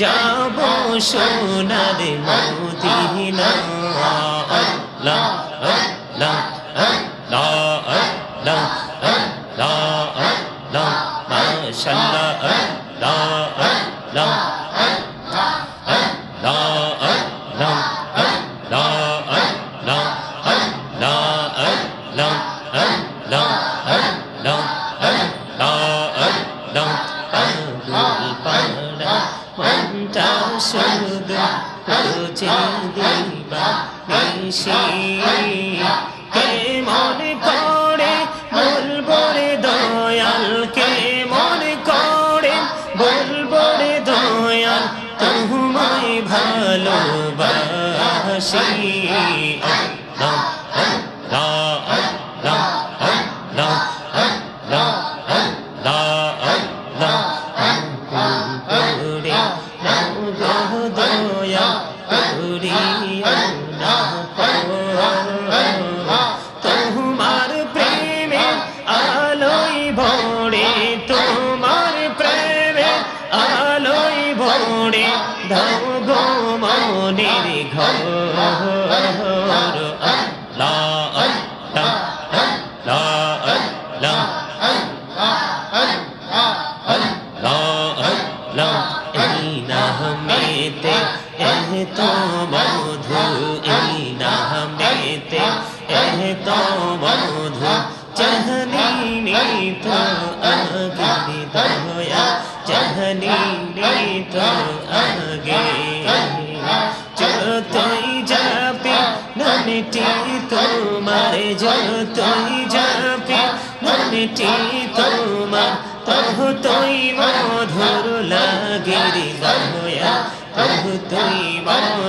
যাব সোনার মদিনা। আল্লাহ আল্লাহ চিন্দিবা নিশি। পা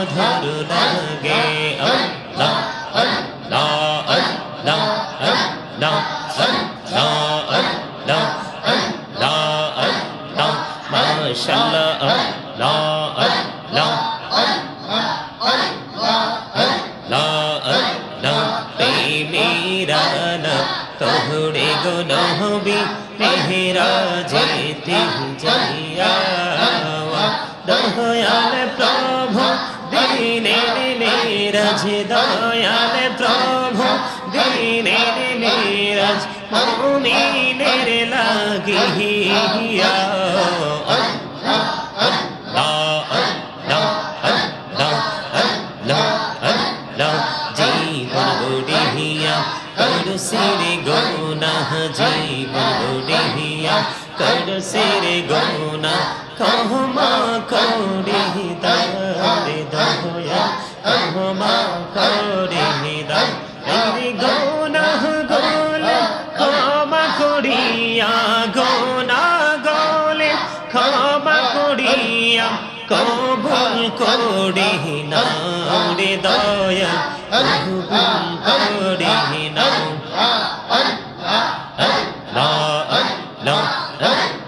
মধুর লাগে আল্লাহ আল্লাহ আল্লাহ আল্লাহ আল্লাহ আল্লাহ আল্লাহ আল্লাহ মাশাআল্লাহ সিরে গোনাহ জীবন ডিহিয়া কর সিরে গোনা কহম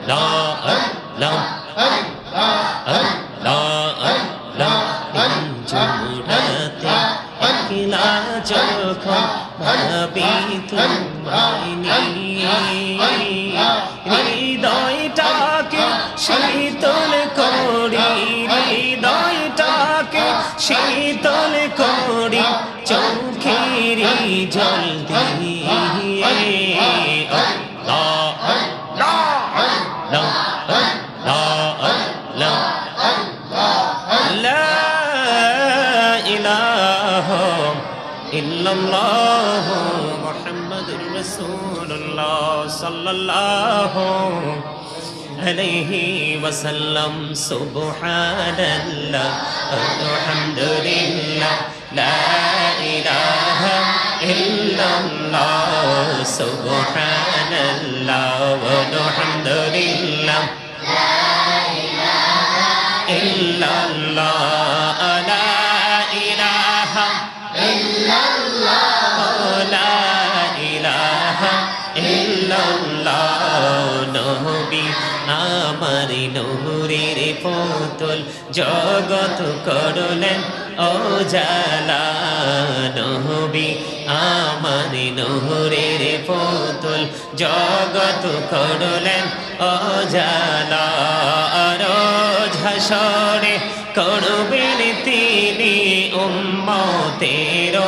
Nó. الله محمد رسول الله صلى الله عليه وسلم سبحان الله الحمد لله لا إله إلا الله سبحان الله والحمد لله لا إله إلا الله لا إله إلا الله ইলাহা ইল্লাল্লাহ, নবী আমার নূরের পুতুল। জগত করলেন অজালা নহবি আমার নহরের পুতুল। জগত করলেন অজালা, রোজ হাসরে করবেন তিনি উম্মতেরও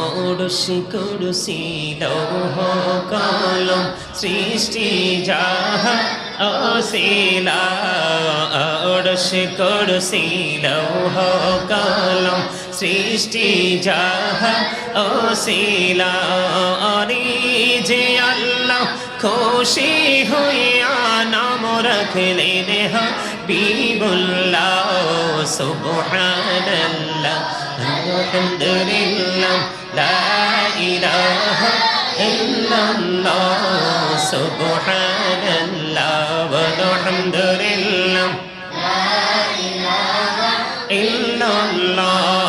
অড়সি করসি লৌহ কলম সৃষ্টি যাহা অশিলা। অড়সি করসি লৌহ কলম সৃষ্টি যাহা অশিলা। অরি যে আল্লাহ খুশি হইয়া নাম রাখলেন হাবিবুল্লাহ সুবহানাল্লাহ আলহামদুলিল্লাহ লা ইলাহা ইল্লাল্লাহ সুবহানাল্লাহ ওয়ালহামদুলিল্লাহ ইল্লাল্লাহ।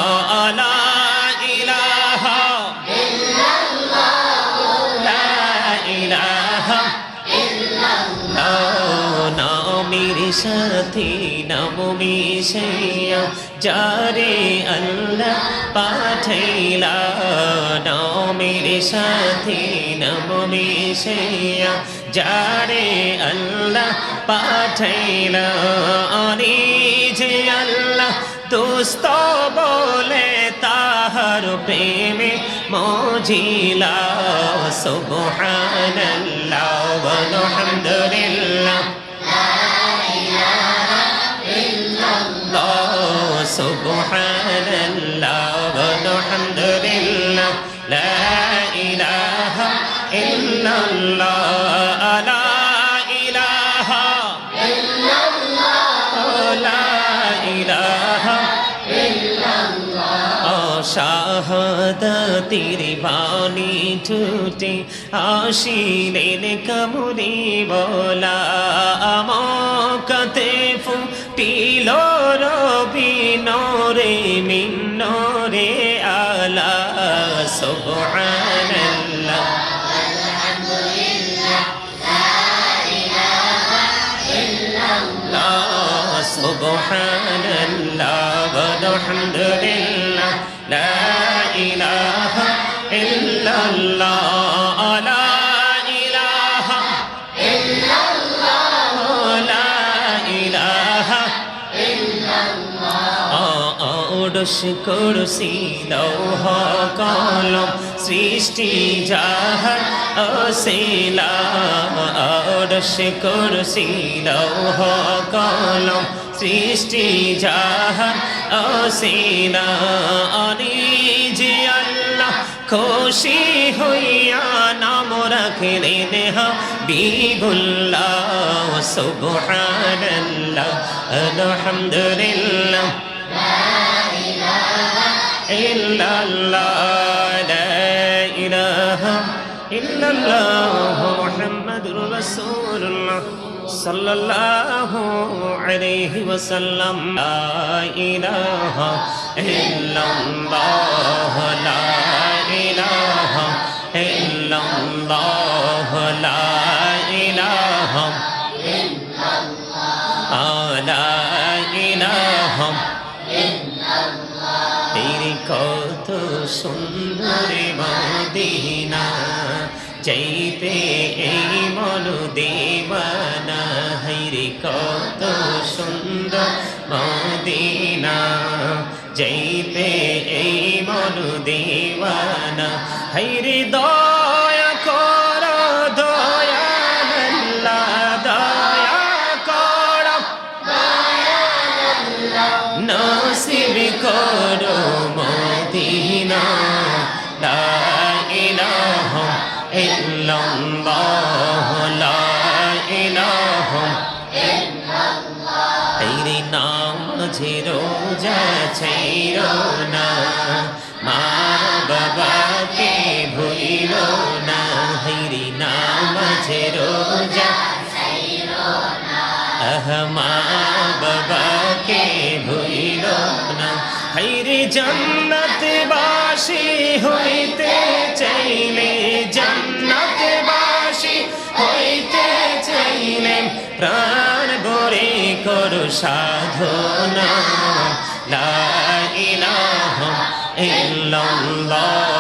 সাথে নাম মিশাইয়া যারে আল্লাহ পাঠাইলা। নামের সাথে নাম মিশাইয়া যারে আল্লাহ পাঠাইলা। আরে যে আল্লাহ দোস্ত বলে, তাহার প্রেমে মজিলা। সুবহানাল্লাহ আলহামদুলিল্লাহ। সুবহানাল্লাহ আলহামদুলিল্লাহ লা ইলাহা ইল্লাল্লাহ লা ইলাহা ইল্লাল্লাহ লা ইলাহা শাহাদাতির বাণী ঠুটে আসিলেন কামুরে বলা আমকাতে ফু ফুটিল রবি নরে মিন্নরে আলা সুবহানাল্লাহ لا سبحان الله والحمد لله لا إله إلا الله ওডস করসি লৌহ কলম সৃষ্টি যাহার অশিলা। ওডস করসি লৌহ কলম সৃষ্টি যাহার অশিলা। যে আল্লাহ খুশি হইয়া নাম রাখলেন হাবিবুল্লাহ সুবহানাল্লাহ, আলহামদুলিল্লাহ। সাল্লাল্লাহু আলাইহি ওয়াসাল্লাম লা ইলাহা ইল্লাল্লাহ লা ইলাহা ইল্লাল্লাহ। সুন্দর মদিনা চাইতে এই মন দেবানা হাইরে কত সুন্দর মদিনা যাইতে এই মন দিওয়ানা হাইরে দয়া মদিনা লা ইলাহা ইল্লাল্লাহ লা ইলাহা তেরি নাম যে রোজা না মা বাবাকে ভুইল না হরি নাম যে রোজা মা বাবাকে ভুইল না হরে জন্নত বাসী হইতে চাইলে জন্নত বাসী হইতে চাইলে প্রাণ গরে করো সাধনা। লা ইলাহা ইল্লাল্লাহ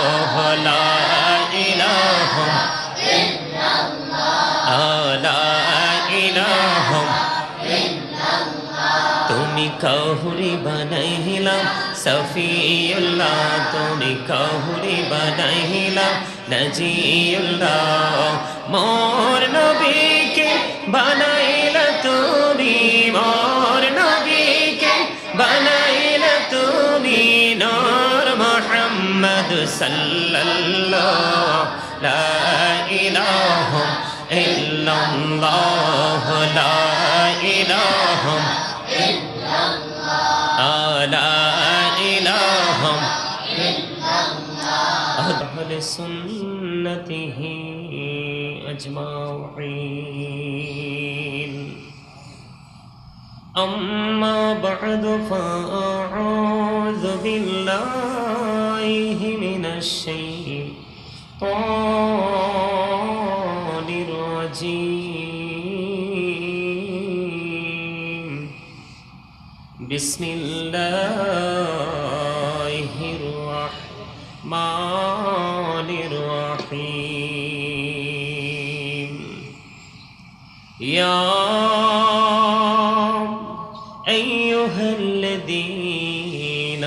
তুমি কাহুরি বানাইলাম, সফিউল্লাহ তুমি কাহুরি বানাইলাম, নজিউল্লাহ, মোর নবীকে বানাইলা তুমি, মোর নবীকে বানাইলা তুমি, নূর মুহাম্মদ সাল্লাল্লাহ, লা ইলাহা ইল্লাল্লাহ, লা ইলাহা لا إله أهل سنته أجمعين. أما بعد فأعوذ بالله من الشيطان بسم الله الرحمن الرحيم. يا أيها الذين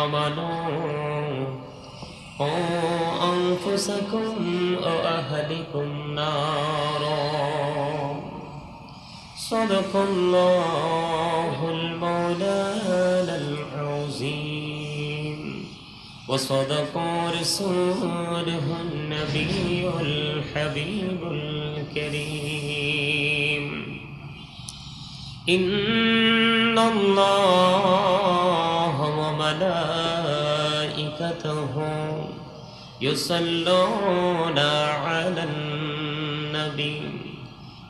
آمنوا قوا أنفسكم وأهلكم نارا. صدق الله المولانا العظيم. وصدق رسوله النبي الحبيب الكريم. إن الله وملائكته يصلون على النبي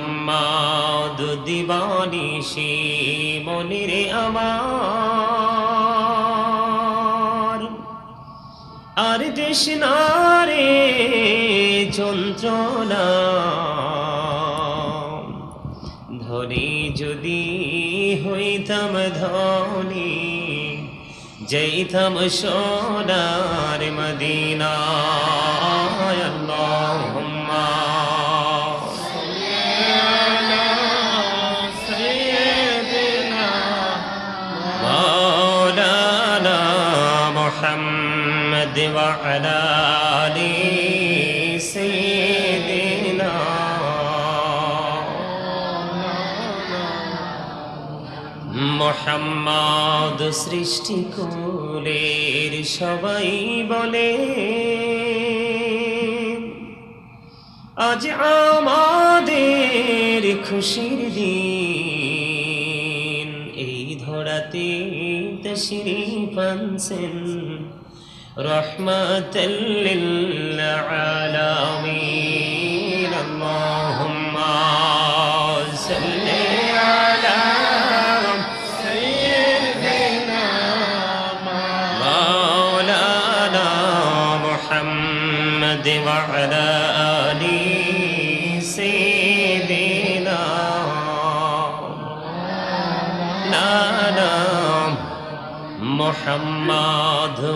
মোহাম্মদ দিবানি মনির আমার। আর তৃষ্ণারে যন্ত্রণা ধরে যদি হইতাম ধনী, যাইতাম সোনার মদিনা আল্লাহুম্মা محمد وعلى آل سيدنا মোহাম্মদ সৃষ্টি কুলের সবাই বলে আজ আমাদের খুশির দিন এই ধরাতে تشريف أنسن رحمة للعالمين. اللهم صل على سيدنا مولانا محمد وعلى آل سيدنا مولانا محمد.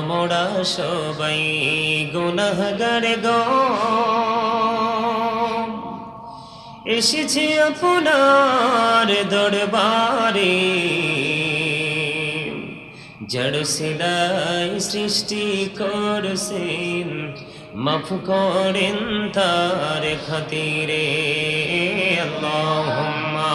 মোড়া সবাই গুনাহগার গো। এসেছি আপনার দরবারে জড় সিলাই সৃষ্টি করছেন, মাফ করেন তার খাতিরে। আল্লাহুম্মা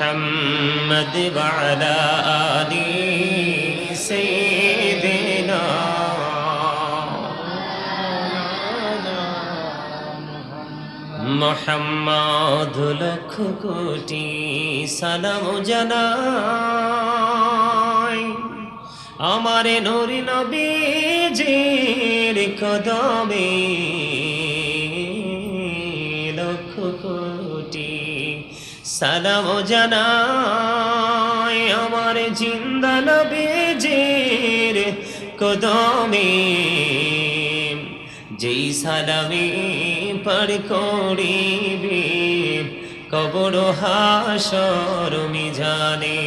محمد وعلى آل سيدنا মোহাম্মদ লক্ষ কোটি সালাম জানাই আমার নুরি নবীজির কদমে সালাম জানাই আমার জিন্দা নবীজির কদমে। যেই সালামে পার করিবে কবর হাসর মিজানে।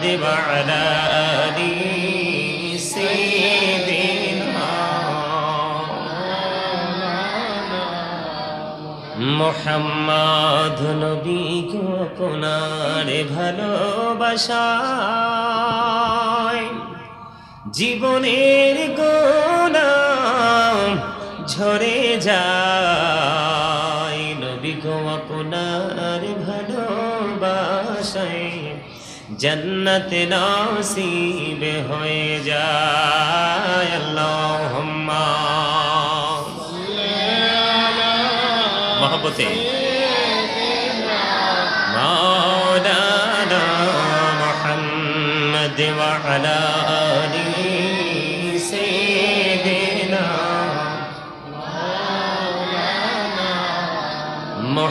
محمد وعلى آل سيدنا মোহাম্মদ নবী গো আপনার ভালোবাসায় জীবনের গোলাম ঝরে যায় নবী গো জন্নত নসিব হয়ে যায় আল্লাহুম্মা। মহব্বতে। মাওলানা মুহাম্মদ ওয়া আলা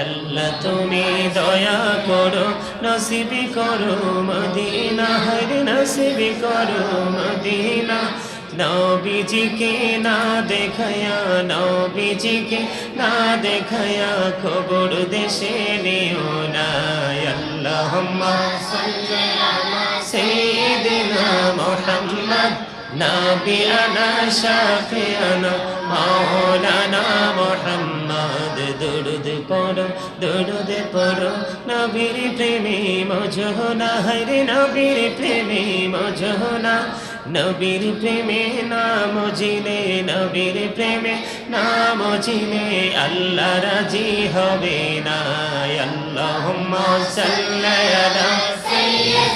আল্লাহ তুমি দয়া করো নসিবি করো মদিনা হরি নসিবি করো মদিনা। নবীজিকে না দেখায়া নবীজিকে না দেখায়া খবর দেশে নিও না আল্লাহ সেই দিন মোহাম্মদ নবিয়ানা শাফিয়ানা মাওলানা মোহাম্মদ দুরুদ পড়ো দুরুদ পড়ো নবীর প্রেমী মজহনা হরে নবীর প্রেমী মজহনা নবীর প্রেমে নাম জিলে নবীর প্রেমে নাম জিলে আল্লাহ রাজি হবে না আল্লাহ সাল্লা সাল্লাহ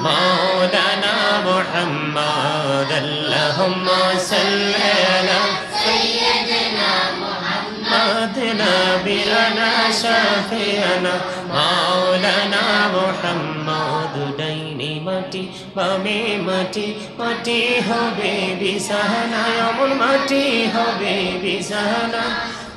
مولانا محمد اللهم صل على سيدنا محمد محمد نبينا شفيعنا مولانا محمد ডাইনে মাটি বামে মাটি মাটি হবে বিছানা অমন মাটি হবে বিছানা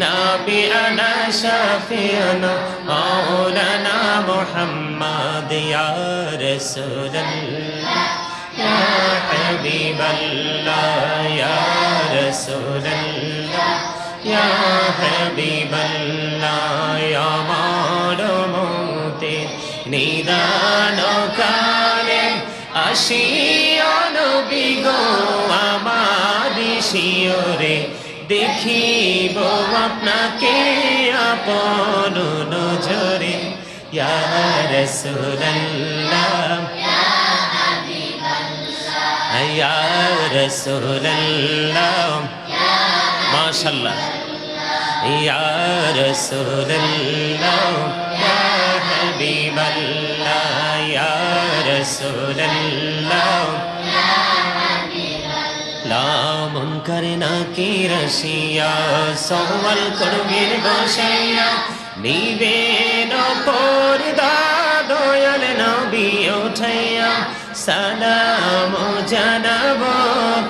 نبينا شفيعنا مولانا محمد يا رسول الله يا حبيب الله يا رسول الله يا حبيب الله يا মারমতে নিদান কালে আসিও নবী গো আমার শিওরে দেখিব আপনাকে আপন নজরে। ইয়া রাসূলুল্লাহ। ইয়া রাসূলুল্লাহ। মাশাআল্লাহ। ইয়া রাসূলুল্লাহ। ইয়া হাবিবাল্লাহ। ইয়া রাসূলুল্লাহ। লামন করে না কি রসিয়া সওয়াল করবেন বসাইয়া নিবেন পর্দা দয়াল নবী উঠাইয়া। সালাম জানাব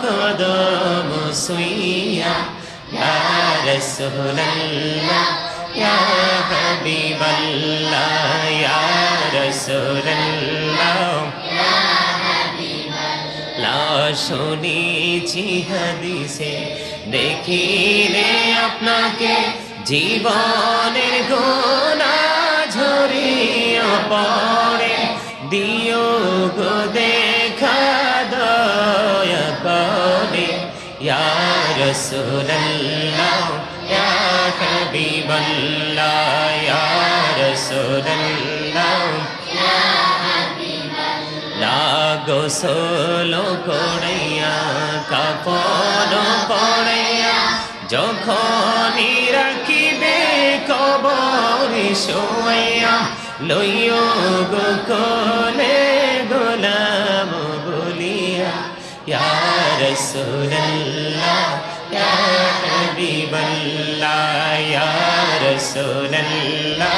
কদম সুইয়া। ইয়া রাসূলুল্লাহ, ইয়া হাবিবাল্লাহ, ইয়া রাসূলুল্লাহ। শুনেছি হাদিসে, দেখিলে আপনাকে জীবনের গোনা ঝরিয়া পড়ে। দিও গো দেখা দয়া করে। ইয়া রাসূলুল্লাহ, ইয়া হাবিবাল্লাহ, ইয়া রাসূলুল্লাহ। লাগো সোলো কড়াইয়া কাপড় পড়াইয়া যখনই রাখিবে কবরে শোয়াইয়া লইও গো কোলে গোলাম বলিয়া, ইয়া রাসূলুল্লাহ, ইয়া হাবিবাল্লাহ, ইয়া রাসূলুল্লাহ